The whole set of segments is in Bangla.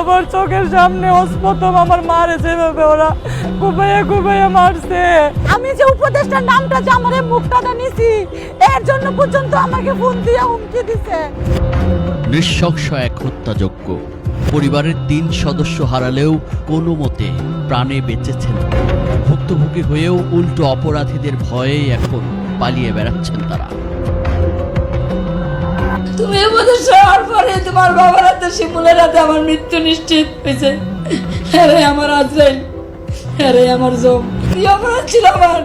আমার চোখের সামনে অস্পতম আমার মারে যেভাবে ওরা কুবাইয়া কুবাইয়া মারছে। আমি যে উপদেষ্টার নামটা যে আমার এই মুখটা নিছি এর জন্য পর্যন্ত আমাকে ফোন দিয়ে হুমকি দিছে। নৃশংস এক হত্যাযজ্ঞ। পরিবারের তিন সদস্য হারালেও কোনো মতে প্রাণে বেঁচেছেন ভুক্তভোগী হয়েও উল্টো অপরাধীদের ভয়ে এখন পালিয়ে বেড়াচ্ছেন তারা। তুমি সবার পরে তোমার বাবার হাতে শিমুলের হাতে আমার মৃত্যু নিশ্চিত হয়েছে। হ্যাঁ আমার আজরাইল হ্যাঁ আমার জম। কি অপরাধ ছিল আমার?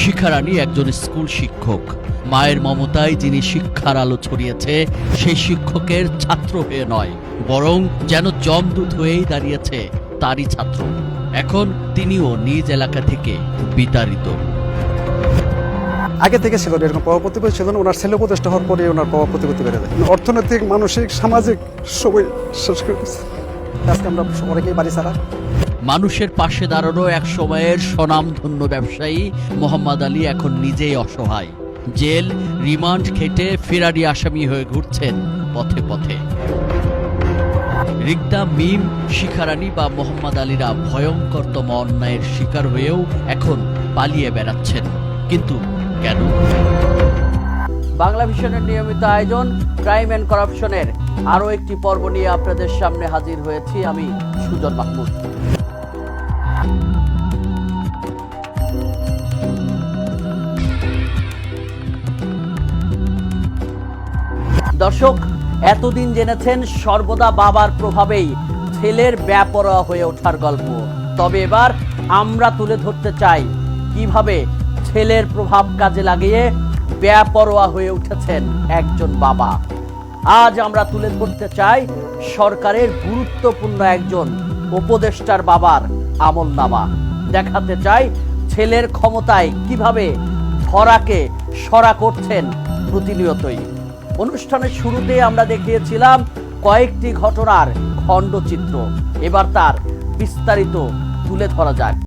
শিখারানী একজন স্কুল শিক্ষক। মায়ের মমতায় যিনি শিক্ষার আলো ছড়িয়েছে, সেই শিক্ষকের ছাত্র হয়ে নয়, বরং যেন জমদূত হয়েই দাঁড়িয়েছে তারই ছাত্র। এখন তিনিও নিজ এলাকা থেকে বিতাড়িত। আগে থেকে ছিল এরকম প্রভাব প্রতিপত্তি ছিল না, ওনার ছেলে উপদেষ্টা হওয়ার পরে ওনার প্রভাব প্রতিপত্তি বেড়ে যায়। অর্থনৈতিক, মানসিক, সামাজিক সবই শেষ করে আজকে আমরা অনেকেই বাড়ি ছাড়া। মানুষের পাশে দাঁড়ানো এক সময়ের স্বনামধন্য ব্যবসায়ী মোহাম্মদ আলী এখন নিজেই অসহায়। জেল, রিমান্ড খেটে ফেরারি আসামি হয়ে ঘুরছেন পথে পথে। রিক্তা, মিম, শিখারানী বা মোহাম্মদ আলীরা ভয়ঙ্করতম অন্যায়ের শিকার হয়েও এখন পালিয়ে বেড়াচ্ছেন। কিন্তু কেন? বাংলা ভিশনের নিয়মিত আয়োজন, ক্রাইম অ্যান্ড করাপশনের আরও একটি পর্ব নিয়ে আপনাদের সামনে হাজির হয়েছি আমি সুজন মাহমুদ। দর্শক, এতদিন জেনেছেন সর্বদা বাবার প্রভাবেই ছেলের ব্যাপরোয়া হয়ে ওঠার গল্প। তবে এবার আমরা তুলে ধরতে চাই কীভাবে ছেলের প্রভাব কাজে লাগিয়ে ব্যাপরোয়া হয়ে উঠেছেন একজন বাবা। আজ আমরা তুলে ধরতে চাই সরকারের গুরুত্বপূর্ণ একজন উপদেষ্টার বাবার আমল নামা দেখাতে চাই ছেলের ক্ষমতায় কীভাবে ধরাকে সরা করছেন প্রতিনিয়তই। অনুষ্ঠানের শুরুতে আমরা দেখিয়েছিলাম কয়েকটি ঘটনার খণ্ডচিত্র। এবার তার বিস্তারিত তুলে ধরা যাক।